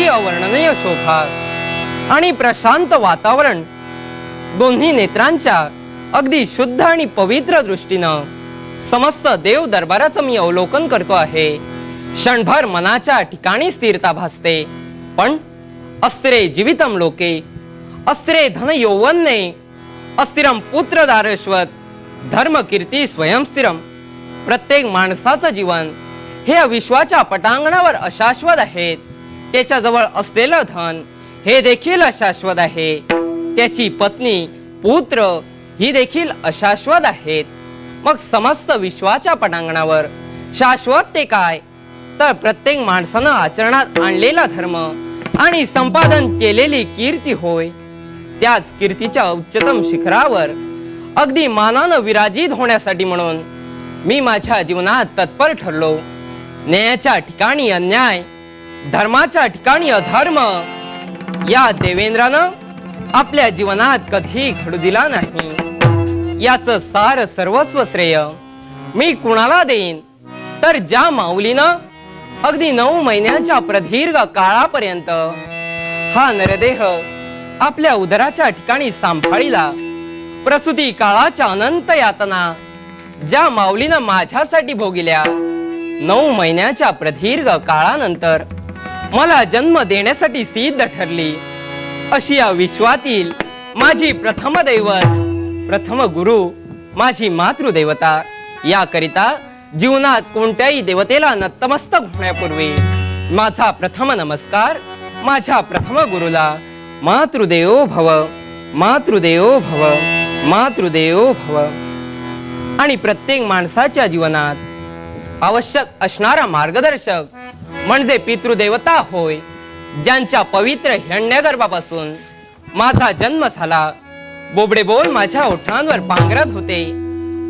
अशी अवर्णनीय शोभा आणि प्रशांत वातावरण दोन्ही नेत्रांच्या अगदी शुद्ध आणि पवित्र दृष्टीनं समस्त देव दरबाराचं मी अवलोकन करतो आहे. क्षणभर मनाच्या ठिकाणी स्थिरता भासते. पण अस्त्रे जीवितम लोके अस्त्रे धन यौवन्ने अस्थिरम पुत्र दारश्वत धर्म कीर्ती स्वयंस्थिरम प्रत्येक माणसाचं जीवन हे विश्वाच्या पटांगणावर अशाश्वत आहेत त्याच्याजवळ असलेलं धन हे देखील अशाश्वत आहे. त्याची पत्नी पुत्र ही देखील अशाश्वत आहेत. मग समस्त विश्वाच्या पटांगणावर शाश्वत ते काय? तर प्रत्येक माणसानं आचरणात आणलेला धर्म आणि संपादन केलेली कीर्ती होय. त्याच कीर्तीच्या उच्चतम शिखरावर अगदी मानानं विराजित होण्यासाठी म्हणून मी माझ्या जीवनात तत्पर ठरलो. न्यायाच्या ठिकाणी अन्याय धर्माच्या ठिकाणी अधर्म. या देवेंद्रानं आपल्या जीवनात कधी घडू दिला नाही. याच सार सर्वस्व श्रेय मी कुणाला देईन? तर ज्या माऊलीनं अगदी नऊ महिन्याच्या प्रदीर्घ काळापर्यंत हा नरदेह आपल्या उदराच्या ठिकाणी सांभाळीला प्रसूती काळाच्या अनंत यातना ज्या माऊलीनं माझ्यासाठी भोगिल्या नऊ महिन्याच्या प्रदीर्घ काळानंतर मला जन्म देण्यासाठी सिद्ध ठरली. अशी या विश्वातील माझी प्रथम दैवत प्रथम गुरु माझी मातृदेवता. याकरिता जीवनात कोणत्याही देवतेला नतमस्तक होण्यापूर्वी माझा प्रथम नमस्कार माझ्या प्रथम गुरुला. मातृदेवो भव मातृदेवो भव मातृदेवो भव. आणि प्रत्येक माणसाच्या जीवनात आवश्यक असणारा मार्गदर्शक. म्हणजे पितृदेवता होय ज्यांच्या पवित्र हिरण्यगर्भापासून माझा जन्म झाला. बोबडे बोल माझ्या ओठांवर पांघरत होते.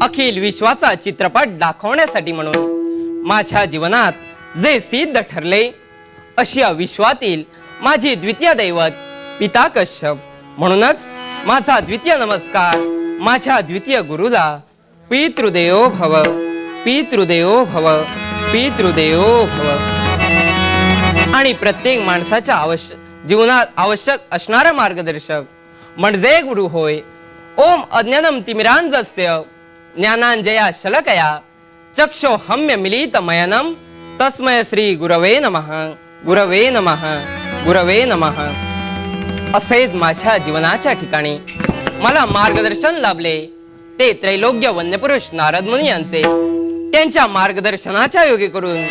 अखिल विश्वाचा चित्रपट दाखवण्यासाठी म्हणून माझ्या जीवनात जे सिद्ध ठरले अशी विश्वातील माझी द्वितीय दैवत पिता कश्यप. म्हणूनच माझा द्वितीय नमस्कार माझ्या द्वितीय गुरुला पितृदेव भव. पितृदेवो भव पितृदेवो भव. आणि प्रत्येक माणसाच्या आवश्यक जीवनात आवश्यक असणारा मार्गदर्शक. म्हणजे गुरु होय. ओम अज्ञानम तिमिरांजस्य ज्ञानांजया शलकया चक्षो हम्य मिलित मयनम तस्मय श्री गुरवे नमः गुरवे नमः गुरवे नमः. असेच माझ्या जीवनाच्या ठिकाणी. मला मार्गदर्शन लाभले. ते त्रैलोक्य वन्यपुरुष नारद मुनी यांचे त्यांच्या मार्गदर्शनाच्या योगी करून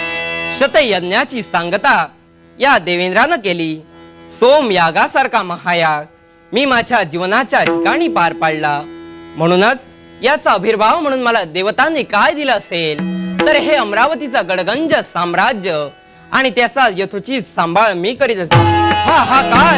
शतयज्ञाची सांगता या देवेंद्रानं केली. सोम यागासारखा महायाग मी माझ्या जीवनाच्या ठिकाणी पार पाडला. म्हणूनच याचा अभिर्भाव म्हणून मला देवतांनी काय दिलं असेल? तर हे अमरावतीचा गडगंज साम्राज्य आणि त्याचा यथोचित सांभाळ मी करीत असतो. हा हा काय